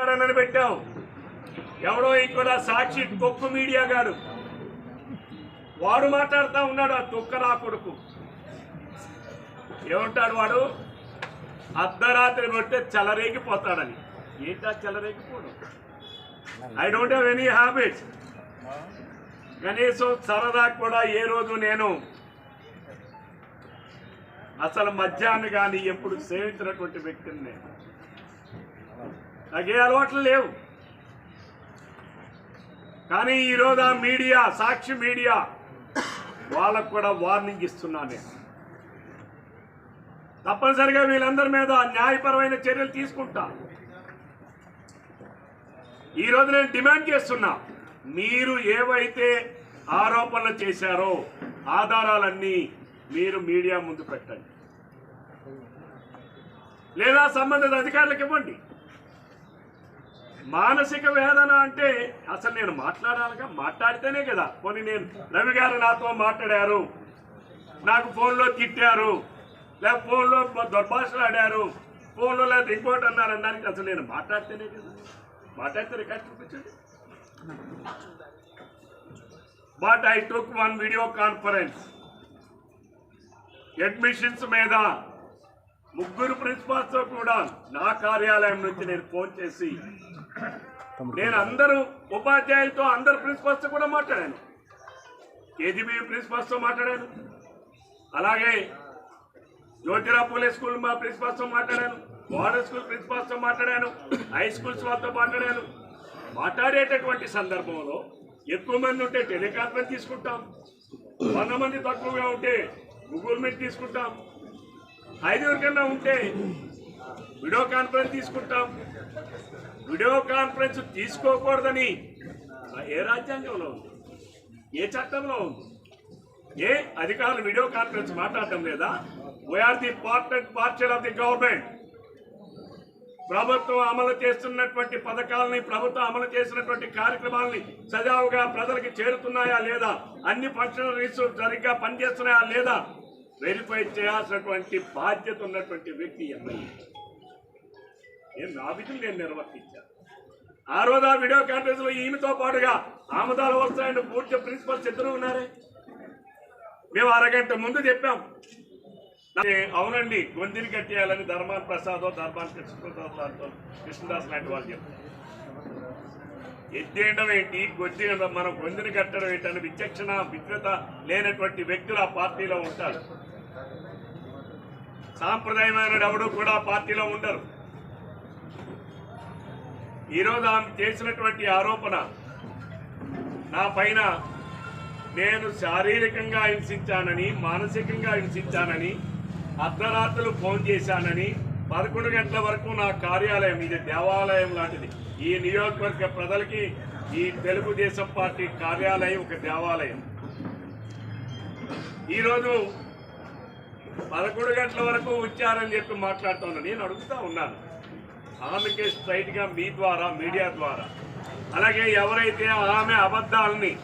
మాట్లాడానని పెట్టావు. ఎవడో ఇక్కడ సాక్షి తొక్కు మీడియా గాడు. వాడు మాట్లాడుతూ ఉన్నాడు ఆ తొక్క నా కొడుకు. ఏమంటాడు వాడు? అర్ధరాత్రి పడితే చలరేగిపోతాడని. ఏంటా చెలరేగిపోవడం? I don't have any habit కనీసం సరదా కూడా ఏ రోజు నేను అసలు మధ్యాహ్నం కానీ ఎప్పుడు సేవించినటువంటి వ్యక్తిని నేను. నాకు అలవాట్లు లేవు. కానీ ఈరోజు ఆ మీడియా సాక్షి మీడియా వాళ్ళకు కూడా వార్నింగ్ ఇస్తున్నా నేను. తప్పనిసరిగా వీళ్ళందరి మీద న్యాయపరమైన చర్యలు తీసుకుంటా. ఈరోజు నేను డిమాండ్ చేస్తున్నా మీరు ఏవైతే ఆరోపణలు చేశారో ఆధారాలన్నీ మీరు మీడియా ముందు పెట్టండి. లేదా సంబంధిత అధికారులకు ఇవ్వండి. మానసిక వేదన అంటే అసలు నేను మాట్లాడాలిగా? మాట్లాడితేనే కదా. పోనీ నేను రవి గారు నాతో మాట్లాడారు నాకు ఫోన్లో తిట్టారు లేక ఫోన్లో దుర్భాషలు ఆడారు ఫోన్లో లేదా ఇంకోటి అన్నారు అనడానికి అసలు నేను మాట్లాడితేనే కదా. మాట్లాడితే రికార్డ్ చూపించండి. But I took one video conference admissions మీద ముగ్గురు ప్రిన్సిపాల్స్తో కూడా నా కార్యాలయం నుంచి నేను ఫోన్ చేసి నేను అందరూ ఉపాధ్యాయులతో అందరు ప్రిన్సిపల్స్తో కూడా మాట్లాడాను. కేజీబీ ప్రిన్సిపల్స్తో మాట్లాడాను. అలాగే జ్యోతిరా పూలే స్కూల్ మా ప్రిన్సిపల్స్తో మాట్లాడాను. మోడల్ స్కూల్ ప్రిన్సిపల్స్తో మాట్లాడాను. హై స్కూల్స్ వాళ్ళతో మాట్లాడాను. మాట్లాడేటటువంటి సందర్భంలో ఎక్కువ మంది ఉంటే టెలికాన్ఫరెన్స్ తీసుకుంటాం. వంద మంది తక్కువగా ఉంటే గూగుల్ మీట్ తీసుకుంటాం. ఐదుగురు కన్నా ఉంటే వీడియో కాన్ఫరెన్స్ తీసుకుంటాం. వీడియో కాన్ఫరెన్స్ తీసుకోకూడదని ఏ రాజ్యాంగంలో ఉంది? ఏ చట్టంలో ఉంది? ఏ అధికారులు వీడియో కాన్ఫరెన్స్ మాట్లాడటం లేదా? We are the part party partial of the government ప్రభుత్వం అమలు చేస్తున్నటువంటి పథకాలని ప్రభుత్వం అమలు చేసినటువంటి కార్యక్రమాలని సజావుగా ప్రజలకు చేరుతున్నాయా లేదా? అన్ని ఫంక్షనరీస్ సరిగ్గా పనిచేస్తున్నాయా లేదా? వెరిఫై చేయాల్సినటువంటి బాధ్యత ఉన్నటువంటి వ్యక్తి ఎమ్మెల్యే నేను నా విధులు నేను నిర్వర్తించాను. ఆ రోజు ఆ వీడియో కాన్ఫరెన్స్లో ఈమెతో పాటుగా ఆమదాలు వస్తాయని పూర్తి ప్రిన్సిపల్స్ ఇద్దరు ఉన్నారే. మేము అరగంట ముందు చెప్పాం. అవునండి గొంతుని కట్టేయాలని ధర్మాన్ ప్రసాద్ ధర్మాన్ కృష్ణప్రసాద్తో కృష్ణదాస్ లాంటి వాళ్ళు ఎత్తేయడం ఏంటి గొంతు మనం గొంతుని కట్టడం ఏంటని విచక్షణ విద్వత లేనటువంటి వ్యక్తులు ఆ పార్టీలో ఉంటారు. సాంప్రదాయమైన ఎవడు కూడా పార్టీలో ఉండరు. ఈరోజు ఆమె చేసినటువంటి ఆరోపణ నా పైన నేను శారీరకంగా హింసించానని మానసికంగా హింసించానని అర్ధరాత్రులు ఫోన్ చేశానని పదకొండు గంటల వరకు నా కార్యాలయం ఇది దేవాలయం లాంటిది. ఈ నియోజకవర్గ ప్రజలకి ఈ తెలుగుదేశం పార్టీ కార్యాలయం ఒక దేవాలయం. ఈరోజు పదకొండు గంటల వరకు వచ్చారని చెప్పి మాట్లాడుతున్నాను నేను అడుగుతా ఉన్నాను. ఆమెకే స్ట్రైట్గా మీ ద్వారా మీడియా ద్వారా. అలాగే ఎవరైతే ఆమె అబద్ధాలని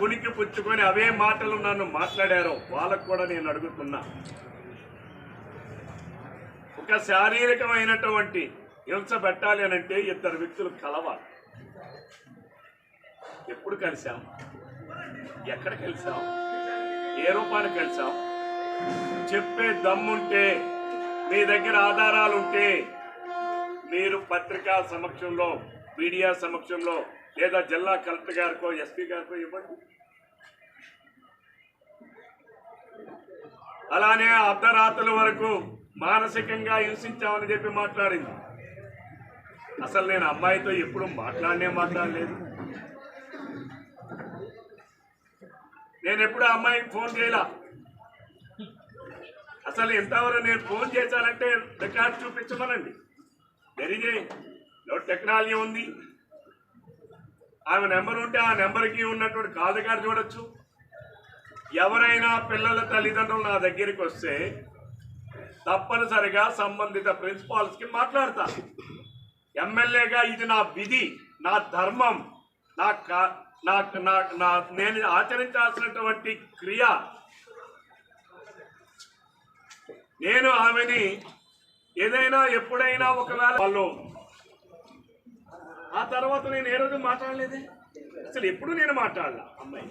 పునికి పుచ్చుకొని అవే మాటలు నన్ను మాట్లాడారో వాళ్ళకు కూడా నేను అడుగుతున్నా. ఒక శారీరకమైనటువంటి హింస పెట్టాలి అని అంటే ఇద్దరు వ్యక్తులు కలవాలి. ఎప్పుడు కలిసాం? ఎక్కడ కలిసాం? ఏ రూపాన్ని కలిసాం? చెప్పే దమ్ముంటే మీ దగ్గర ఆధారాలు ఉంటే మీరు పత్రికా సమక్షంలో మీడియా సమక్షంలో లేదా జిల్లా కలెక్టర్ గారికో ఎస్పీ గారికో ఇవ్వండి. అలానే అర్ధరాత్రుల వరకు మానసికంగా హింసించామని చెప్పి మాట్లాడింది. అసలు నేను అమ్మాయితో ఎప్పుడు మాట్లాడనే మాట్లాడలేదు. నేను ఎప్పుడు ఆ అమ్మాయికి ఫోన్ చేయలా. అసలు ఎంతవరకు నేను ఫోన్ చేశానంటే రికార్డ్ చూపించమనండి. జరిగే టెక్నాలజీ ఉంది. ఆమె నెంబర్ ఉంటే ఆ నెంబర్కి ఉన్నటువంటి కాల్ రికార్డు చూడొచ్చు. ఎవరైనా పిల్లల తల్లిదండ్రులు నా దగ్గరికి వస్తే తప్పనిసరిగా సంబంధిత ప్రిన్సిపాల్స్కి మాట్లాడతా. ఎమ్మెల్యేగా ఇది నా విధి నా ధర్మం నా కా- నా నా నా నేను ఆచరించాల్సినటువంటి క్రియ. నేను ఆమెని ఏదైనా ఎప్పుడైనా ఒకవేళ వాళ్ళు ఆ తర్వాత నేను ఏ రోజు మాట్లాడలేదే? అసలు ఎప్పుడు నేను మాట్లాడలా? అమ్మాయి.